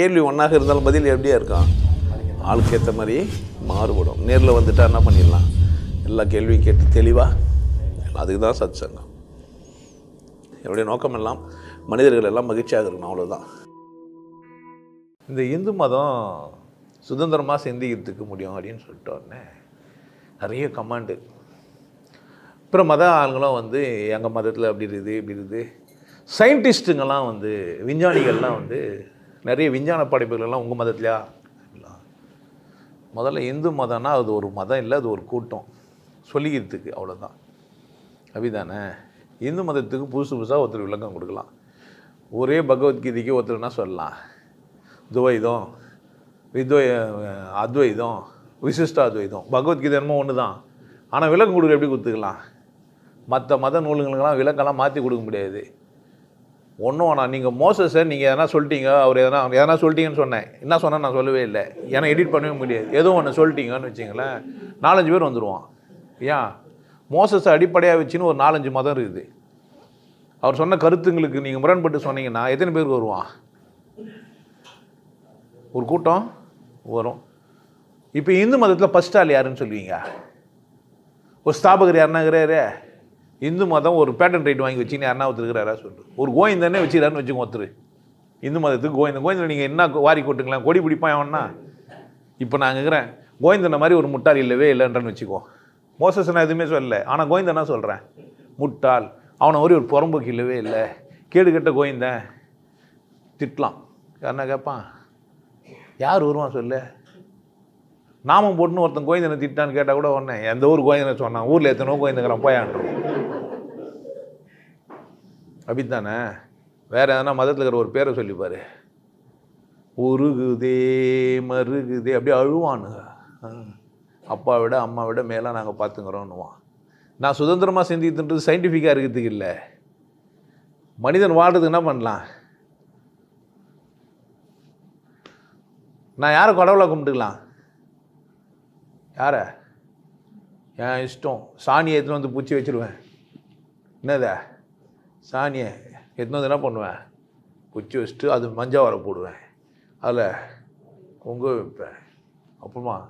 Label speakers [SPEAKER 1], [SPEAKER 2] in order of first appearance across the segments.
[SPEAKER 1] கேள்வி ஒன்றாக இருந்தாலும் பதில் எப்படியா இருக்கும்? ஆளுக்கு ஏற்ற மாதிரி மாறுபடும். நேரில் வந்துட்டால் என்ன பண்ணிடலாம்? எல்லா கேள்வியும் கேட்டு தெளிவாக அதுக்கு தான் சத் சங்கம் என்னுடைய நோக்கம் எல்லாம் மனிதர்கள் எல்லாம் மகிழ்ச்சியாக இருக்கணும் அவ்வளோதான் இந்த இந்து மதம் சுதந்திரமாக சிந்திக்கிறதுக்கு முடியும் அப்படின்னு சொல்லிட்ட உடனே நிறைய கமாண்டு. அப்புறம் மத ஆளுங்களும் வந்து எங்கள் மதத்தில் அப்படி இருக்குது இப்படி இருக்குது. சயின்டிஸ்ட்டுங்கெல்லாம் வந்து விஞ்ஞானிகள்லாம் வந்து நிறைய விஞ்ஞான படைப்புகளெல்லாம் உங்கள் மதத்துலையா? முதல்ல இந்து மதம்னா அது ஒரு மதம் இல்லை அது ஒரு கூட்டம். சொல்லிக்கிறதுக்கு அவ்வளோதான் அப்படிதானே இந்து மதத்துக்கு புதுசு புதுசாக ஒருத்தர் விளக்கம் கொடுக்கலாம். ஒரே பகவத்கீதைக்கு ஒருத்தர்னா சொல்லலாம்? துவைதம் வித்வை அத்வைதம் விசிஷ்ட அத்வைதம் பகவத்கீதை என்னமோ ஒன்று தான் ஆனால் விளக்கம் கொடுக்குற எப்படி கொடுத்துக்கலாம்? மற்ற மத நூலுங்களுக்கெல்லாம் விளக்கெல்லாம் மாற்றி கொடுக்க முடியாது. ஒன்றும் வேணாம். நீங்கள் மோசஸை நீங்கள் எதனா சொல்லிட்டீங்க அவர் எதனா எதனா சொல்லிட்டீங்கன்னு சொன்னேன். என்ன சொன்னால் நான் சொல்லவே இல்லை. ஏன்னா எடிட் பண்ணவே முடியாது. எதுவும் ஒன்று சொல்லிட்டீங்கன்னு வச்சிங்களேன் நாலஞ்சு பேர் வந்துடுவான் ஏன் மோசஸை அடிப்படையாக வச்சுன்னு ஒரு நாலஞ்சு மதம் இருக்குது. அவர் சொன்ன கருத்துங்களுக்கு நீங்கள் முரண்பட்டு சொன்னீங்கன்னா எத்தனை பேருக்கு வருவான்? ஒரு கூட்டம் வரும். இப்போ இந்து மதத்தில் ஃபஸ்ட் ஆள் யாருன்னு சொல்லுவீங்க? ஒரு ஸ்தாபகர் யாருன்னா இந்து மதம் ஒரு பேட்டன் ரைட் வாங்கி வச்சுன்னு யாருன்னா ஒருத்தர் சொல்லு ஒரு கோவிந்தனே வச்சுக்கிறாருன்னு வச்சுக்கோ ஒருத்தர். இந்து மதத்துக்கு கோவிந்தன். கோவிந்தன் நீங்கள் என்ன வாரி கொட்டுங்களேன்? கொடி பிடிப்பான் அவன்னா? இப்போ நான் இருக்கிறேன். கோவிந்தனை மாதிரி ஒரு முட்டாள் இல்லவே இல்லைன்றன்னு வச்சுக்கோ. மோசஸ் நான் எதுவுமே சொல்லலை. ஆனால் கோவிந்தனா சொல்கிறேன் முட்டாள். அவனை மாதிரி ஒரு புறம்போக்கு இல்லவே இல்லை. கேடு கெட்ட கோவிந்தன். திட்டலாம். யாருன்னா கேட்பான்? யார் வருவான் சொல்லு? நாமம் போட்டுன்னு ஒருத்தன் கோயந்தனை திட்டான்னு கேட்டால் கூட உடனே எந்த ஊர் கோயந்தனை சொன்னான்? ஊரில் எத்தனோ கோயந்தங்கிறான் போயான்றோம் அப்படித்தானே வேறு எதனா மதத்தில் இருக்கிற ஒரு பேரை சொல்லிப்பார் உருகுதே மருகுதே அப்படியே அழுவானுங்க. அப்பா விட அம்மா விட மேலே நாங்கள் பார்த்துங்கிறோன்னுவான் நான் சுதந்திரமாக சிந்திக்கின்றது சயின்டிஃபிக்காக இருக்கிறதுக்கு இல்லை. மனிதன் வாழ்கிறதுக்கு என்ன பண்ணலாம்? நான் யாரை கடவுளை கும்பிட்டுக்கலாம்? யாரை? என் இஷ்டம். சாணி எடுத்துன்னு வந்து பூச்சி வச்சிருவேன். என்னதா? சாணியை எடுத்துன்னு வந்து என்ன பண்ணுவேன்? குச்சி வச்சுட்டு அது மஞ்சள் வர போடுவேன். அதில் பொங்க வைப்பேன். அப்புறமா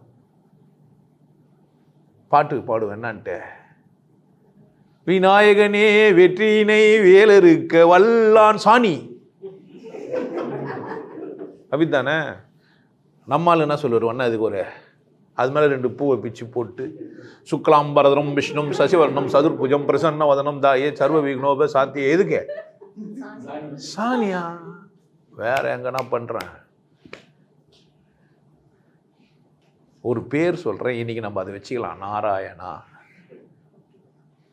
[SPEAKER 1] பாட்டுக்கு பாடுவேன். என்னான்ட்டு? விநாயகனே வெற்றியினை வேலருக்க வல்லான் சாணி. அப்படித்தானே நம்மால் என்ன சொல்லுவார் ஒன்றா அதுக்கு ஒரு அது மேலே ரெண்டு பூவை பிச்சு போட்டு சுக்லாம்பரதனம் விஷ்ணும் சசிவர்ணம் சதுர்புஜம் பிரசன்ன வதனம் தாயே சர்வ விக்னோப சாத்திய எதுக்கு? சானியா வேற எங்கன்னா பண்ணுறேன் ஒரு பேர் சொல்கிறேன் இன்னைக்கு நம்ம அதை வச்சுக்கலாம். நாராயணா.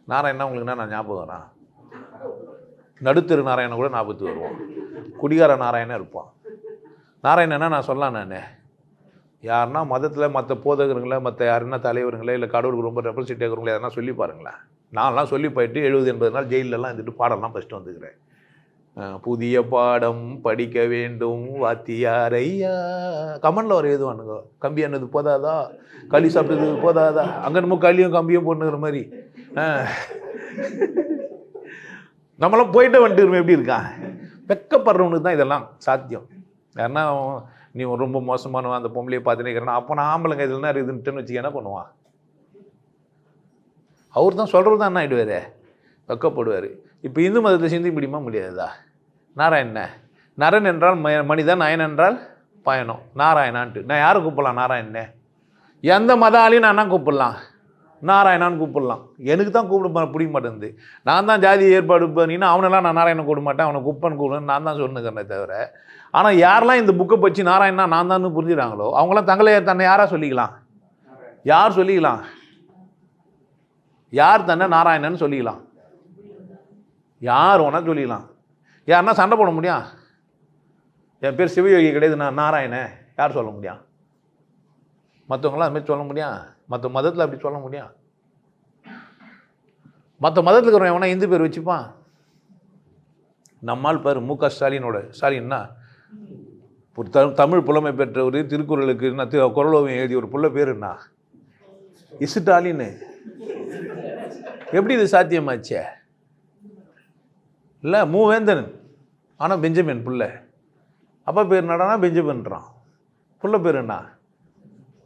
[SPEAKER 1] நாராயணா உங்களுக்கு என்ன நான் ஞாபகம் வரேன் நடுத்தெரு நாராயணன் கூட ஞாபகத்துக்கு வருவோம் குடிகார நாராயணன் இருப்பான். நாராயணனா நான் சொல்லலாம் நான். யாருன்னா மதத்தில் மற்ற போதகருங்களே மற்ற யாருன்னா தலைவருங்களே இல்லை கடவுளுக்கு ரொம்ப ரெப்ரசன்ட் இருக்கிறவங்களே எதனா சொல்லி பாருங்களேன். நான்லாம் சொல்லி போயிட்டு எழுபது எண்பது நாள் ஜெயிலெலாம் இருந்துட்டு பாடலாம் ஃபஸ்ட்டு வந்துக்கிறேன். புதிய பாடம் படிக்க வேண்டும் வாத்தியாரையா? கமனில் வர எழுதுவானுங்க. கம்பி என்னது போதாதா? களி சாப்பிட்டது போதாதா? அங்கே நம்ம களியும் கம்பியும் போட்டுங்கிற மாதிரி. நம்மளாம் போயிட்டு வந்துட்டு எப்படி இருக்கான்? வெக்கப்படுறவனுக்கு தான் இதெல்லாம் சாத்தியம். யாருன்னா நீ ரொம்ப மோசமானவன் அந்த பொம்பளையை பார்த்துனே இருக்கிறான் அப்போ நான் ஆம்பளைங்க இதில் என்ன இருக்குதுன்ட்டுன்னு வச்சுக்க என்ன பண்ணுவான் அவர் தான் சொல்கிறது தான் என்ன ஆகிடுவார் வெக்கப்படுவார். இப்போ இந்து மதத்தை சிந்தி முடியுமா முடியாதா? நாராயண. நரன் என்றால் ம- மனிதன் நயன் என்றால் பயணம். நாராயணான்ட்டு. நான் யாரை கூப்பிடலாம்? நாராயணனே எந்த மதாலையும் நான் என்ன கூப்பிடலாம்? நாராயணான்னு கூப்பிடலாம். எனக்கு தான் கூப்பிட மா- பிடிக்க மாட்டேங்குது. நான் தான் ஜாதி ஏற்பாடு பண்ணினா அவனெல்லாம் நான் நாராயணன் கூப்பிட மாட்டேன். அவனை குப்பன் கூப்பிடுன்னு நான் தான் சொன்னுக்கிறேனே தவிர. ஆனால் யாரெல்லாம் இந்த புக்கை பற்றி நாராயணா நான் தான் புரிஞ்சுறாங்களோ அவங்களாம் தங்களை தன்னை யாராக சொல்லிக்கலாம்? யார் சொல்லிக்கலாம்? யார் தன்னை நாராயணன் சொல்லிக்கலாம்? யார் வேணால் சொல்லிக்கலாம்? யாருன்னா சண்டை போட முடியும் என் பேர் சிவயோகி கிடையாது. நான் நாராயணன். யார் சொல்ல முடியும் மற்றவங்களாம் அதுமாரி சொல்ல முடியும் மற்ற மதத்தில் அப்படி சொல்ல முடியும் மற்ற மதத்தில் இருக்கிறவன் எவனா இந்து பேர் வச்சுப்பான்? நம்மால் பாரு மு க ஸ்டாலினோட. ஸ்டாலின்னா ஒரு த தமிழ் புலமை பெற்ற ஒரு திருக்குறளுக்கு என்ன தி- குறளோவியம் எழுதிய ஒரு புள்ள பேர் என்ன? இசுட்டாலின்னு எப்படி இது சாத்தியமாச்சே? இல்லை மூவேந்தன். ஆனால் பெஞ்சமின் புள்ள. அப்பா பேர் என்னடானா பெஞ்சமின்றான். புள்ள பேர் என்ன?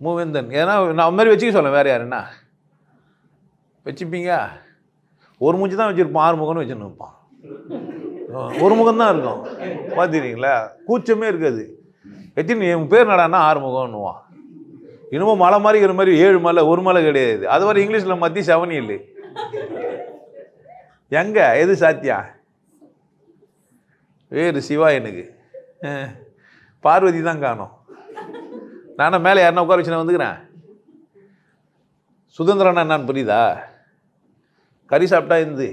[SPEAKER 1] மூவேந்தன். ஏன்னா நான் அது மாதிரி வச்சுக்க சொல்ல வேறு யார்? என்ன? வச்சுப்பீங்க? ஒரு மூஞ்சி தான் வச்சுருப்பான். ஆறு முகம்னு வச்சுன்னு இருப்பான். ஒரு முகம் தான் இருக்கும். பார்த்துக்கிறீங்களா? கூச்சமே இருக்காது. எத்தனை என் பேர் நடான்னா ஆறு முகம்னுவான் இன்னமும் மலை மாதிரி இருக்கிற மாதிரி ஏழு மலை ஒரு மலை கிடையாது. அது வரை இங்கிலீஷில் மத்தி செவனி இல்லை. எங்கே? எது சாத்தியா? வேறு சிவா எனக்கு. பார்வதி தான் காணோம். நானும் மேலே யாருன்னா உட்கார வச்சு நான் வந்துக்கிறேன். சுதந்திரம்னா என்னன்னு புரியுதா? கறி சாப்பிட்டா இந்து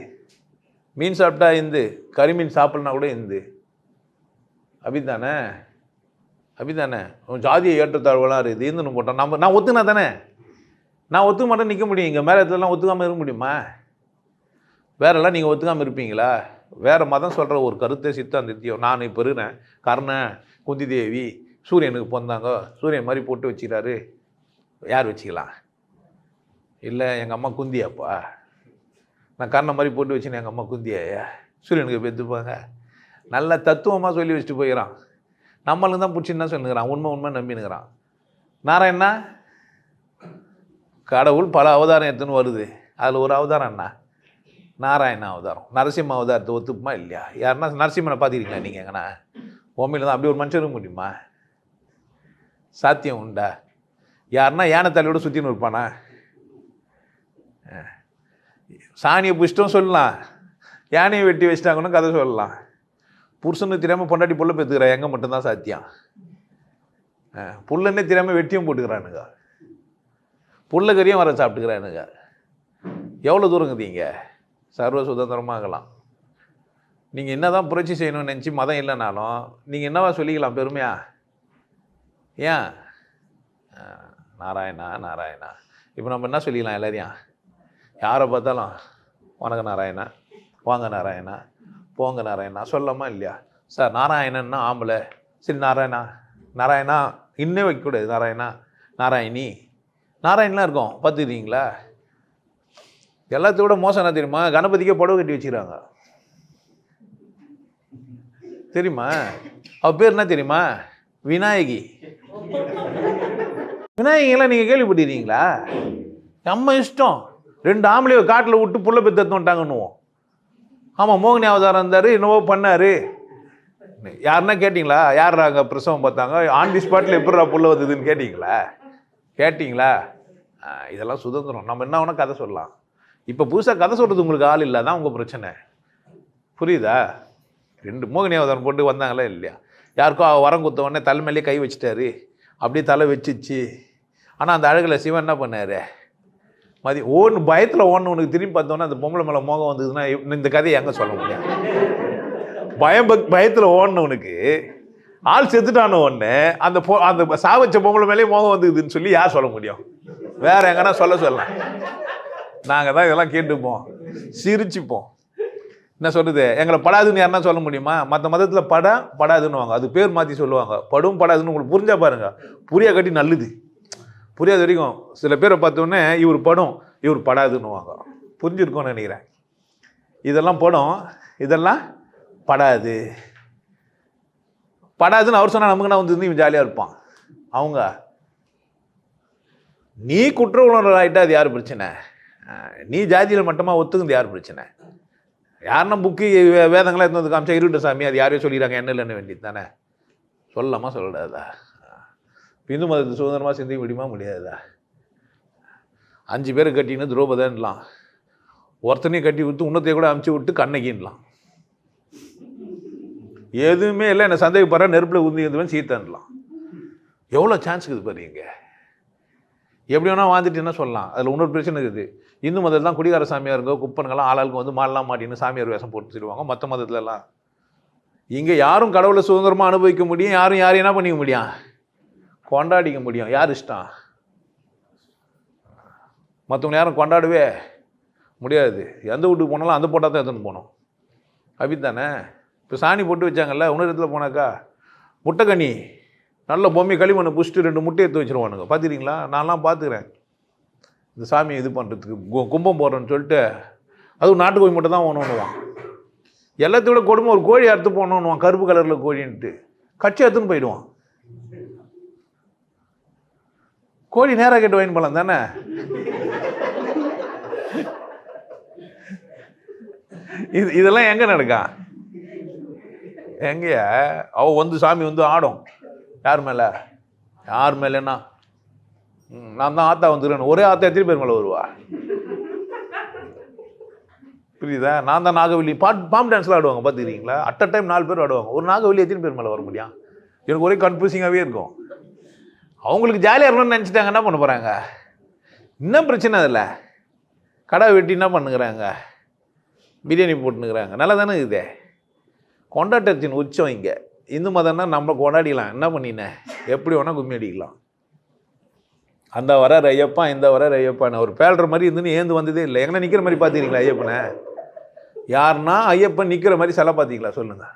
[SPEAKER 1] மீன் சாப்பிட்டா இந்து கறி மீன் சாப்பிட்லனா கூட இந்து. அப்படித்தானே அப்படித்தானே உன் ஜாதியை ஏற்றத்தாழ்வுலாம் இருக்குது. இந்துன்னு போட்டோம் நம்ம நான் ஒத்துனா தானே? நான் ஒத்துக்க மாட்டேன் நிற்க முடியும். இங்கே மேலே இதெல்லாம் ஒத்துக்காமல் இருக்க முடியுமா? வேறெல்லாம் நீங்கள் ஒத்துக்காமல் இருப்பீங்களா? வேறு மதம் சொல்கிற ஒரு கருத்தை சித்தாந்தத்தியம். நான் இப்போ இருக்கிறேன். கர்ணன் குந்தி தேவி சூரியனுக்கு பிறந்தாங்க. சூரியன் மாதிரி போட்டு வச்சுக்கிறாரு. யார் வச்சுக்கலாம் இல்லை எங்கள் அம்மா குந்தியாப்பா? நான் கர்ணன் மாதிரி போட்டு வச்சுன்னு எங்கள் அம்மா குந்தியாயா? சூரியனுக்கு பெற்றுப்பாங்க நல்ல தத்துவமாக சொல்லி வச்சுட்டு போயிடறான் நம்மளுக்கு தான் பிடிச்சின்னு சொல்லுங்கிறான் உண்மை உண்மை நம்பினுங்கிறான் நாராயணா கடவுள் பல அவதாரம் எடுத்துன்னு வருது. அதில் ஒரு அவதாரம் என்ன? நாராயண அவதாரம். நரசிம்ம அவதாரத்தை ஒத்துப்புமா இல்லையா? யாருன்னா நரசிம்மனை பார்த்துக்கிறீங்களா நீங்கள் எங்கண்ணா உண்மையில் தான் அப்படி ஒரு மனுஷன் இருக்க முடியுமா? சாத்தியம் உண்டா? யாருன்னா யானை தலையோடு சுற்றின்னு இருப்பானா? சாணியை புஷ்டம் சொல்லலாம். யானையை வெட்டி வச்சிட்டாங்கன்னு கதை சொல்லலாம். புருஷனுக்கு தெரியாமல் பொண்டாட்டி புள்ள பெற்றுக்கிறா எங்கே மட்டும்தான் சாத்தியம். அஹ். புல்லன்னே தெரியாமல் வெட்டியும் போட்டுக்கிறானுங்க. புள்ளக்கறியும் கறியும் வர சாப்பிட்டுக்கிறானுங்க. எவ்வளோ தூரங்குதீங்க சர்வ சுதந்திரமாகலாம் நீங்கள் என்ன தான் புரட்சி செய்யணும்னு நினச்சி மதம் இல்லைனாலும் நீங்கள் என்னவா சொல்லிக்கலாம் பெருமையாக ஏன் நாராயணா நாராயணா. இப்போ நம்ம என்ன சொல்லிக்கலாம் எல்லாரையும்? யாரை பார்த்தாலும் வணக்கம் நாராயணா வாங்க நாராயணா போங்க நாராயணா சொல்லமா இல்லையா? சார் நாராயணன்னா ஆம்பளை. சரி நாராயணா நாராயணா இன்னும் வைக்கக்கூடாது நாராயணா நாராயணி. நாராயணலாம் இருக்கும் பார்த்துக்கிறீங்களா? எல்லாத்தையும் விட மோசம் என்ன தெரியுமா? கணபதிக்கே புடவை கட்டி வச்சுக்கிறாங்க. தெரியுமா? அவ பேர் என்ன தெரியுமா? விநாயகி. விநாயகிலாம் நீங்கள் கேள்விப்பட்டிருக்கீங்களா? நம்ம இஷ்டம். ரெண்டு ஆம்பளையோ காட்டில் விட்டு புள்ள பெத்து வந்துட்டாங்கன்னுவோம். ஆமாம் மோகினி அவதாரம் இருந்தார் என்னவோ பண்ணார். யாருன்னா கேட்டிங்களா? யார் அங்கே பிரசவம் பார்த்தாங்க? ஆன் தி ஸ்பாட்டில் எப்படிரா புள்ள வந்ததுன்னு கேட்டிங்களா? கேட்டிங்களா? இதெல்லாம் சுதந்திரம். நம்ம என்ன வேணால் கதை சொல்லலாம். இப்போ புதுசாக கதை சொல்கிறது உங்களுக்கு ஆள் இல்லை தான் உங்கள் பிரச்சனை. புரியுதா? ரெண்டு மோகினி அவதாரம் போட்டு வந்தாங்களா இல்லையா? யாருக்கோ அவள் வரம் குத்த உடனே தலைமையிலே கை வச்சுட்டாரு. அப்படியே தலை வச்சிச்சு. ஆனால் அந்த அழகில் சிவன் என்ன பண்ணார்? மதி ஓன்னு பயத்தில் ஓன்னு உனக்கு திரும்பி பார்த்தோன்னே அந்த பொம்பளை மேலே மோகம் வந்ததுன்னா இந்த கதையை எங்கே சொல்ல முடியும்? பயம் பக் பயத்தில் ஓடினவனுக்கு ஆள் செத்துட்டான உடனே அந்த பொ அந்த சாவச்ச பொம்பளை மேலேயே மோகம் வந்ததுன்னு சொல்லி யார் சொல்ல முடியும்? வேற எங்கன்னா சொல்ல சொல்லலாம். நாங்கள் தான் இதெல்லாம் கேட்டுப்போம். சிரிச்சுப்போம். என்ன சொல்றது? எங்களை படாதுன்னு யாருன்னா சொல்ல முடியுமா? மற்ற மதத்தில் பட படாதுன்னுவாங்க. அது பேர் மாற்றி சொல்லுவாங்க. படும் படாதுன்னு உங்களுக்கு புரிஞ்சா பாருங்கள் புரியா கட்டி நல்லது. புரியாத வரைக்கும் சில பேரை பார்த்தோன்னே இவர் படும் இவர் படாதுன்னுவாங்க. புரிஞ்சிருக்கோன்னு நினைக்கிறேன். இதெல்லாம் படம் இதெல்லாம் படாது. படாதுன்னு அவர் சொன்னால் நமக்கு நான் வந்து இவன் ஜாலியாக இருப்பான். அவங்க நீ குற்ற உணர்வு ஆகிட்டா அது யார் பிரச்சனை? நீ ஜாதியில் மட்டமாக ஒத்துக்குது யார் பிரச்சனை? யாருன்னா புக்கு வேதங்களாக எடுத்து வந்து காமிச்சா இருட்டு சாமி அது யாரையும் சொல்லிடுறாங்க என்ன இல்லைன்னு வேண்டியது தானே? சொல்லலாமா சொல்லக்கூடாதா இந்து மதத்தை சுதந்திரமாக சிந்திக்க முடியுமா? முடியாதா அஞ்சு பேரை கட்டின்னு துரோபதன்லாம். ஒருத்தனையும் கட்டி விட்டு உன்னத்தையே கூட அமுச்சு விட்டு கண்ணகின்லாம். எதுவுமே இல்லை என்னை சந்தேகப்படுற நெருப்பில் உந்தி இருந்தவன் சீத்தன்லாம். எவ்வளோ சான்ஸ் இருக்குது பாருங்க எப்படி வேணால் வாழ்ந்துட்டு என்ன சொல்லலாம். அதில் இன்னொரு பிரச்சனை இருக்குது. இந்து மதத்தில் தான் குடிகார சாமியார் இருக்கோ குப்பனுங்கெல்லாம் ஆளாளுக்கு வந்து மாடலாம் மாட்டின்னு சாமியார் வேஷம் போட்டு சொல்லுவாங்க. மற்ற மதத்துலலாம். இங்கே யாரும் கடவுளை சுதந்திரமாக அனுபவிக்க முடியும் யாரும் யாரும் என்ன பண்ணிக்க முடியும்? கொண்டாடிக்க முடியும். யார் இஷ்டம்? மற்றவங்க யாரும் கொண்டாடவே முடியாது. எந்த வீட்டுக்கு போனாலும் அந்த போட்டால் தான் எடுத்துன்னு போகணும். அப்படித்தானே இப்போ சாணி போட்டு வச்சாங்கல்ல இன்னொரு இடத்துல போனாக்கா முட்டைக்கண்ணி நல்ல பொம்மை களிமண்ணை புஷ்ட்டு ரெண்டு முட்டையை எடுத்து வச்சிருவானுங்க. பார்த்துக்கிறீங்களா நான்லாம் பார்த்துக்கிறேன் இந்த சாமியை இது பண்ணுறதுக்கு கு- கும்பம் போடுறேன்னு சொல்லிட்டு அதுவும் நாட்டு கோழி மட்டும் தான் ஒன்றுவான் எல்லாத்தையும் விட கொடுமை ஒரு கோழி அறுத்து போடணுன்னுவான் கருப்பு கலரில் கோழின்ட்டு. கட்சி அறுத்துன்னு போயிடுவான். கோழி நேராக கேட்டு வாங்கி போகலாம் தானே? இது இதெல்லாம் எங்கே நடக்கா? எங்கேயா? அவள் வந்து சாமி வந்து ஆடும். யார் மேலே? யார் மேலேன்னா? ம், நான் தான் ஆத்தா வந்துருக்கேன் ஒரே ஆத்தா எத்தனை பேர் மேலே வருவா? புரியுதா? நான் தான் நாகவல்லி. பாட் பாம் டான்ஸ்லாம் ஆடுவாங்க பார்த்துக்கிறீங்களா? அட் அ டைம் நாலு பேர் ஆடுவாங்க. ஒரு நாகவல்லி எத்தனை பேர் மேலே வர முடியும்? எனக்கு ஒரே கன்ஃபியூசிங்காகவே இருக்கும். அவங்களுக்கு ஜாலியாக இருக்கணும்னு நினச்சிட்டாங்க என்ன பண்ண போகிறாங்க இன்னும் பிரச்சனை அதில் கடை வெட்டி என்ன பண்ணுங்கிறாங்க பிரியாணி போட்டுனுக்குறாங்க நல்லா தானே இருக்குது. கொண்டாட்டத்தின் உச்சம் இங்கே. இந்து மதம்னா நம்ம கொண்டாடிக்கலாம் என்ன பண்ணினேன் எப்படி வேணால் கும்மி அடிக்கலாம். அந்த வர ஐயப்பா இந்த வர ஐயப்பான்னு ஒரு பேழ்ற மாதிரி இருந்துன்னு ஏந்து வந்ததே இல்லை. எங்கே நிற்கிற மாதிரி பார்த்துக்கிறீங்களா ஐயப்பனை? யாருன்னா ஐயப்பன் நிற்கிற மாதிரி சிலை பார்த்தீங்களா சொல்லுங்கள்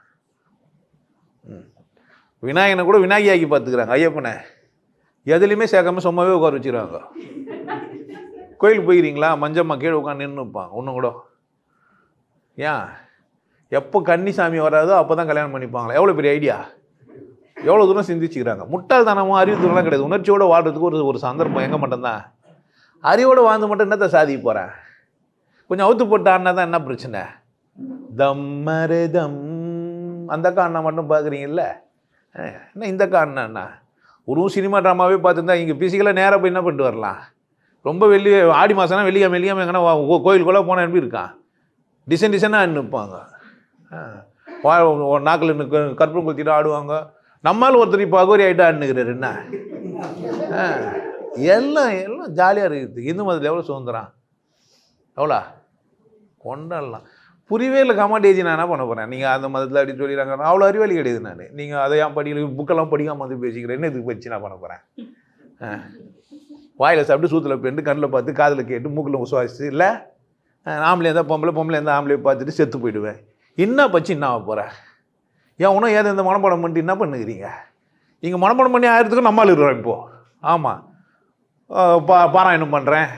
[SPEAKER 1] விநாயகனை கூட விநாயகி ஆக்கி பார்த்துக்கிறாங்க ஐயப்பனை. எதுலேயுமே சேர்க்காம சும்மாவே உட்கார வச்சுருவாங்க கோயிலுக்கு போயிருக்கீங்களா? மஞ்சம்மா கீழே உட்காந்து நின்றுப்பான் ஒன்று ஒன்றும் கூட. ஏன்? எப்போ கன்னிசாமி வராதோ அப்போ தான் கல்யாணம் பண்ணிப்பாங்களா. எவ்வளோ பெரிய ஐடியா எவ்வளோ தூரம் சிந்திச்சுக்கிறாங்க. முட்டாள்தனமும் அறிவுத்தூரம்லாம் கிடையாது. உணர்ச்சியோடு வாழ்கிறதுக்கு ஒரு ஒரு சந்தர்ப்பம் எங்கே மட்டும்தான்? அறிவோடு வாழ்ந்து மட்டும் என்னத்தை சாதிக்க போகிறேன் கொஞ்சம் அவுத்து போட்டு ஆடினா தான் என்ன பிரச்சனை? தம்மரு தம். அந்த காண்ணா மட்டும் பார்க்குறீங்கல்ல என்ன இந்த காண்ணா ஒரு சினிமா ட்ராமாவே பார்த்துருந்தா இங்கே பிசிக்கலாக நேராக போய் என்ன பண்ணிட்டு வரலாம்? ரொம்ப வெள்ளி ஆடி மாதம்னா வெள்ளிக்கிழமை வெள்ளிக்கிழமை எங்கன்னா கோயிலுக்குள்ளே போனால் எப்படி இருக்கான்? டிசைன் டிசைனாக நிற்பாங்க ஒரு நாக்கில் நிற்க கற்பூரம் குத்திட்டு ஆடுவாங்க. நம்மால் ஒருத்தர் இப்போ அகோரி ஆகிட்டான்னுக்கிறார் என்ன? ஆ, எல்லாம் எல்லாம் ஜாலியாக இருக்குது. இந்து மதத்தில் எவ்வளோ சுதந்திரம்? எவ்வளோ? கொண்டாடலாம். புரியவே இல்லை கமாண்டேஜ் நான் என்ன பண்ண போகிறேன் நீங்கள் அந்த மதத்தில் அப்படி சொல்லிடுறாங்க. நான் அவ்வளோ அறிவாளி கிடையாது நான். நீங்கள் அதை ஏன் படிக்கல? புக்கெல்லாம் படிக்காமல் வந்து பேசிக்கிறேன் என்ன இதுக்கு வச்சு நான் பண்ண போகிறேன் வாயில் சாப்பிட்டு சூத்தில் போயிட்டு கண்ணில் பார்த்து காதில் கேட்டு மூக்கில் சுவாசிச்சு இல்லை? ஆம்பளை இருந்தால் பொம்பளை பொம்பளை இருந்தால் ஆம்பளை பார்த்துட்டு செத்து போயிடுவேன். என்ன பச்சு என்ன ஆக போகிற ஏன் உனக்கு ஏதோ இந்த மனப்பாடம் பண்ணிட்டு என்ன பண்ணுகிறீங்க? இங்கே மனப்பாடம் பண்ணி ஆயிரத்துக்கும் நம்மால் இருக்கிறோம் இப்போது ஆமாம் பா பாராயணம் பண்ணுறேன்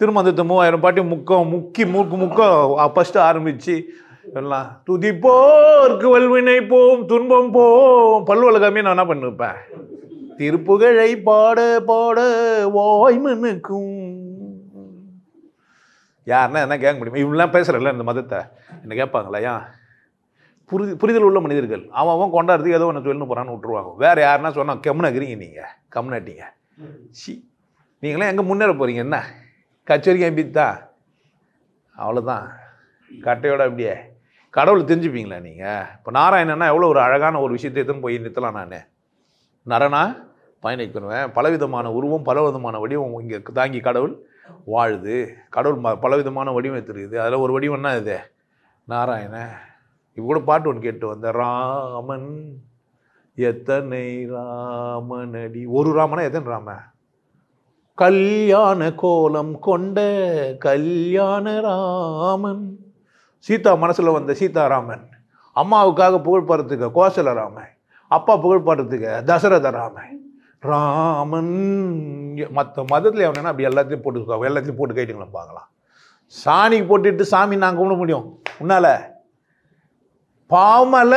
[SPEAKER 1] திருமந்தத்தை மூவாயிரம் பாட்டி முக்கம் முக்கி மூக்கு முக்கம் ஃபஸ்ட்டு ஆரம்பித்து எல்லாம் துதிப்போர்க்கு வல்வினை போம் துன்பம் போம். பல்வழகமே நான் என்ன பண்ணுவேன் திருப்புகழை பாட பாட வாய்மனுக்கும் யாருன்னா என்ன கேட்க முடியுமா? இவங்களாம் பேசுகிறல்ல இந்த மதத்தை. என்ன கேட்பாங்களா? ஏன்? புரிது புரிதல் உள்ள மனிதர்கள். அவன் அவன் கொண்டாடுறதுக்கு ஏதோ ஒன்று சொல்லணும் போகிறான்னு விட்ருவாங்க வேறு யாருன்னா சொன்னால் கம்முனாக்கிறீங்க நீங்கள் கம்னாட்டிங்க சி. நீங்களாம் எங்கே முன்னேற போகிறீங்க என்ன? கச்சேரிக்கு தான் அவ்வளோதான் கட்டையோட அப்படியே. கடவுளை தெரிஞ்சுப்பீங்களா நீங்கள் இப்போ நாராயணன்னா எவ்வளோ ஒரு அழகான ஒரு விஷயத்தை எடுத்துன்னு போய் நிறுத்தலாம் நான். நரனா பயணிக்கணுவேன் பலவிதமான உருவம் பலவிதமான வடிவம் இங்கே தாங்கி கடவுள். வாழுது. கடவுள் பலவிதமான வடிவம் எடுத்துருக்குது அதில் ஒரு வடிவம்னா இது? நாராயண. இப்போ கூட பாட்டு ஒன்று கேட்டு வந்தேன் ராமன் எத்தனை ராமனடி? ஒரு ராமனா எத்தனை ராம? கல்யாண கோலம் கொண்ட கல்யாண ராமன். சீதா மனசில் வந்த சீதாராமன் அம்மாவுக்காக புகழ் பாடுறதுக்கு கோசல ராமன். அப்பா புகழ் பாடுறதுக்கு தசரத ராமன். ராமன். மற்ற மதத்தில் எவனா அப்படி எல்லாத்தையும் போட்டு எல்லாத்தையும் போட்டு கேட்டுங்களா பார்க்கலாம். சாணிக்கு போட்டுட்டு சாமி நான் கும்பிட முடியும்? உன்னால. பாவமால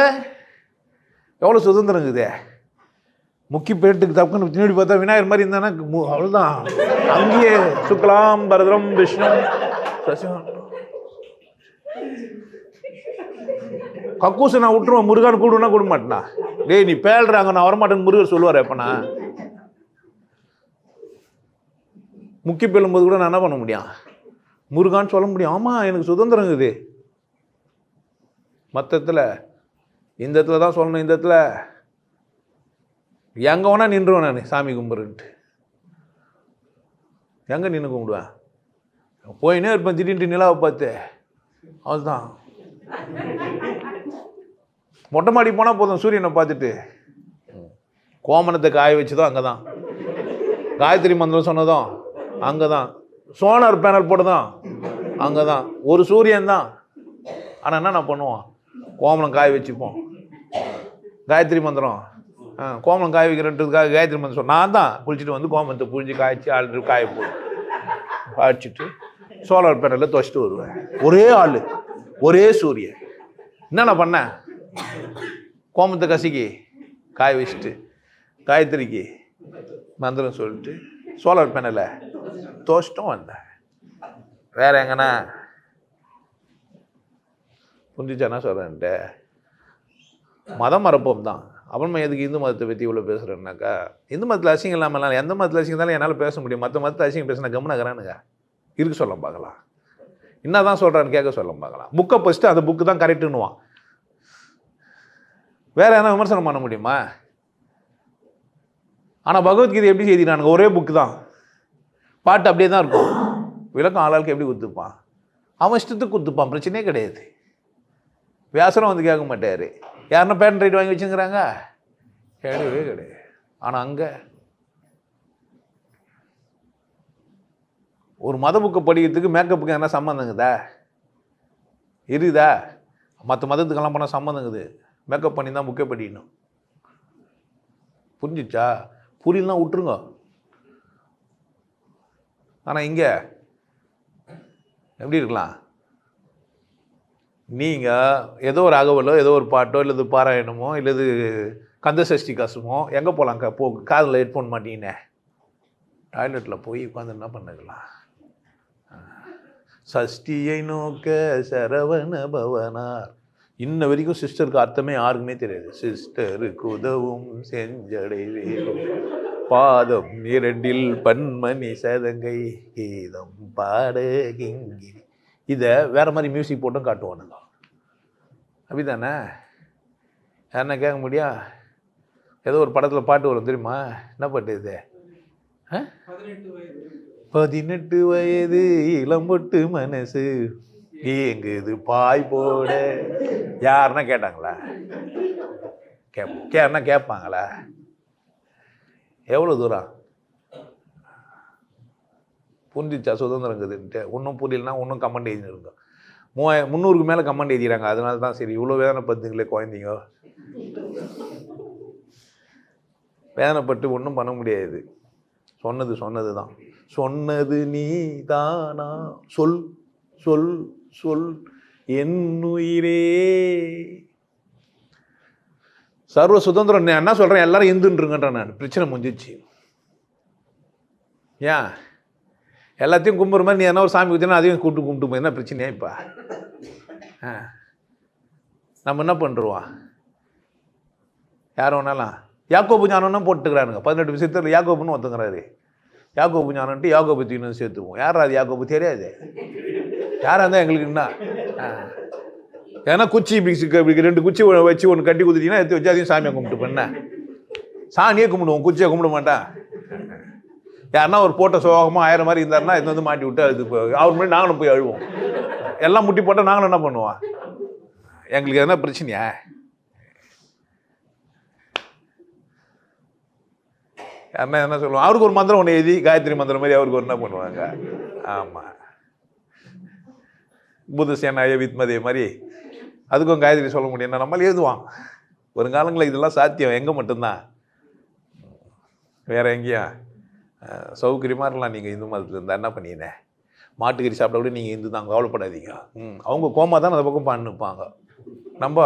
[SPEAKER 1] எவ்வளோ சுதந்திரம் இருக்குதே? முக்கி பேட்டுக்கு தப்புன்னு பின்னாடி பார்த்தா விநாயகர் மாதிரி இருந்தானா? அவ்வளோதான் அங்கேயே சுக்கலாம் பரதரம் விஷ்ணு கக்கூசை நான் விட்டுருவேன். முருகான் கூடுனா கூட மாட்டேனா? டேய் நீ பேழ்றாங்க நான் வரமாட்டேன்னு முருகர் சொல்லுவார் எப்பனா? முக்கி பெல்லும்போது கூட நான் என்ன பண்ண முடியும்? முருகான்னு சொல்ல முடியும். ஆமாம் எனக்கு சுதந்திரம் இருக்குது. மற்ற இடத்துல இந்த இடத்துல தான் சொல்லணும் இந்த இடத்துல. எங்கே வேணால் நின்றுவேன் நான் சாமி கும்பிட்றேன்ட்டு எங்கே நின்று கும்பிடுவேன்? போயினே இருப்பேன் திடீர்னு நிலாவை பார்த்து. அதுதான் மொட்டை மாடி போனால் போதும் சூரியனை பார்த்துட்டு. கோமணத்தை காய வச்சதும் அங்கே தான் காயத்ரி மந்திரம் சொன்னதும். அங்கே தான் சோனார் பேனல் போட்டுதான். அங்கே தான் ஒரு சூரியன் தான் ஆனால் என்ன நான் பண்ணுவோம்? கோமலம் காய வச்சுப்போம். காயத்ரி மந்திரம். கோமலம் காய வைக்கிறன்றதுக்காக காயத்ரி மந்திரம் சொன்ன நான் தான் குளிச்சுட்டு வந்து கோமத்தை புழிஞ்சு காய்ச்சி ஆள் காய போட்டு காய்ச்சிட்டு சோலார் பேனலில் துவச்சிட்டு வருவேன். ஒரே ஆள். ஒரே சூரியன். என்னென்ன பண்ண? பண்ணேன் கோமத்தை கசிக்கு. காய வச்சுட்டு. காயத்ரிக்கு மந்திரம் சொல்லிட்டு சோலார் பேனலை தோஷ்டம் வந்தேன் வேற எங்கன்னா புரிஞ்சிச்சா சொல்கிறேன் சொல்கிறேன்ட்டு மதம் மறப்போம் தான். அப்புறமா எதுக்கு இந்து மதத்தை பற்றி இவ்வளோ பேசுகிறேன்னாக்கா இந்து மதத்தில் அசிங்கம் இல்லாமல் எந்த மதத்தில் அசிங்கம் இருந்தாலும் என்னால் பேச முடியும். மற்ற மதத்தை அசிங்கம் பேசினா கம்முனகிறானுங்க இருக்கு சொல்ல பார்க்கலாம். என்ன தான் சொல்கிறான்னு கேட்க சொல்ல பார்க்கலாம். புக்கை ஃபஸ்ட்டு அந்த புக்கு தான் கரெக்டுன்னுவான் வேறு எதனா விமர்சனம் பண்ண முடியுமா? ஆனால் பகவத்கீதை எப்படி செய்தினானுங்க ஒரே புக்கு தான். பாட்டு அப்படியே தான் இருக்கும். விளக்கம் ஆளாளுக்கு எப்படி குத்துப்பான்? அவன் இஷ்டத்துக்கு குத்துப்பான் பிரச்சனையே கிடையாது. வியாசனம் வந்து கேட்க மாட்டார். யாருன்னா பேண்ட் ரைட் வாங்கி வச்சுங்கிறாங்க? கிடையவே கிடையாது. ஆனால் அங்கே ஒரு மத புக்கை படிக்கிறதுக்கு மேக்கப்புக்கு என்ன சம்மந்தங்குதா இருக்குதா? மற்ற மதத்துக்கெல்லாம் போனால் சம்மந்தங்குது மேக்கப் பண்ணி தான் புக்கே படிக்கணும் புரிஞ்சிச்சா? புரியலாம் விட்டுருங்க. ஆனால் இங்கே எப்படி இருக்கலாம்? நீங்கள் ஏதோ ஒரு அகவலோ ஏதோ ஒரு பாட்டோ இல்லது பாராயணமோ இல்லது கந்த சஷ்டி கசமோ எங்கே போகலாங்க போ காதில் ஹெட்ஃபோன் மாட்டீங்கன்னே டாய்லெட்டில் போய் உட்காந்து என்ன பண்ணுக்கலாம்? சஷ்டியை நோக்க சரவண பவனார். இன்ன வரைக்கும் சிஸ்டருக்கு அர்த்தமே யாருக்குமே தெரியாது. சிஸ்டருக்கு உதவும் செஞ்சடை பாதம் இரண்டில் பன்மணி சதங்கை கீதம் பாடுகிங்கிரி இதை வேறு மாதிரி மியூசிக் போட்டும் காட்டுவானுங்க அப்படிதானே? என்ன கேட்க முடியா? ஏதோ ஒரு படத்தில் பாட்டு வரும் தெரியுமா? என்ன பாட்டு இது? ஆ? பதினெட்டு வயது இளம்பொட்டு மனசு ஏங்குது பாய் போட. யாருன்னா கேட்டாங்களா? கேப் கேன்னா கேட்பாங்களா? எவ்வளோ தூரம்? புரிஞ்சிச்சா இருக்குதுன்ட்டு. ஒன்றும் புரியலனா ஒன்றும் கமெண்ட் எழுதிருங்க மூவாயிரம் முந்நூறுக்கு மேலே கமெண்ட் எழுதிடுறாங்க அதனால தான் சரி இவ்வளோ வேதனைப்படுத்துங்களே குழந்தைங்க. வேதனைப்பட்டு ஒன்றும் பண்ண முடியாது. சொன்னது சொன்னது தான் சொன்னது நீ தானா சொல் சொல் சொல். என் உயிரே சர்வ சுதந்திரம் நான் என்ன சொல்கிறேன் எல்லாரும் இந்துன்றங்கன்றேன் நான். பிரச்சனை முடிஞ்சிச்சு. ஏன் எல்லாத்தையும் கும்பிட்ற மாதிரி நீ என்ன ஒரு சாமி குத்தினா அதையும் கூப்பிட்டு கும்பிட்டு போய் என்ன பிரச்சனையா இப்போ? ஆ. நம்ம என்ன பண்ணுருவோம் யார் வேணாலும். யாக்கோபு ஞானம்னு போட்டுக்கிறானுங்க. பதினெட்டு விஷயத்தில் யாக்கோபுன்னு ஒத்துக்கிறாரு யாக்கோபு ஞானம்ட்டு யாக்கோபு தீனு சேர்த்துப்போம் யார் அது? யாக்கோபு தெரியாது. யாராக இருந்தால் எங்களுக்கு என்ன? ஆ. ஏன்னா குச்சி இப்படி சிக்க- இப்படி ரெண்டு குச்சி வச்சு ஒன்று கட்டி குதிட்டீங்கன்னா எடுத்து வச்சு அதையும் சாமியை கும்பிட்டு பண்ண சாமியே கும்பிடுவோம் குச்சியை கும்பிட மாட்டான். யாருன்னா ஒரு போட்ட சோகமாக ஆயிரம் மாதிரி இருந்தாருன்னா இது வந்து மாட்டி விட்டு அது அவர் முன்னாடி நாங்களும் போய் அழுவோம். எல்லாம் முட்டி போட்டால் நாங்களும் என்ன பண்ணுவோம்? எங்களுக்கு எதனா பிரச்சனையா? யாருன்னா என்ன சொல்லுவோம் அவருக்கு ஒரு மந்திரம் ஒன்று எழுதி காயத்ரி மந்திரம் மாதிரி அவருக்கு ஒரு என்ன பண்ணுவாங்க? ஆமாம் புதசேனாய வித்மதே மாதிரி அதுக்கும் காயத்ரி சொல்ல முடியும். நம்மளே எழுதுவான் ஒரு காலங்களில் இதெல்லாம் சாத்தியம். எங்கே மட்டும்தான்? வேறு எங்கேயா? சௌகரியமாக இருக்கலாம் நீங்கள் இந்து மதத்தில் இருந்தால் என்ன பண்ணினேன் மாட்டுக்கறி சாப்பிட கூட நீங்கள் இந்து தான் கவலைப்படாதீங்க. ம் அவங்க கோமா தான் அந்த பக்கம் பண்ணுப்பாங்க நம்ம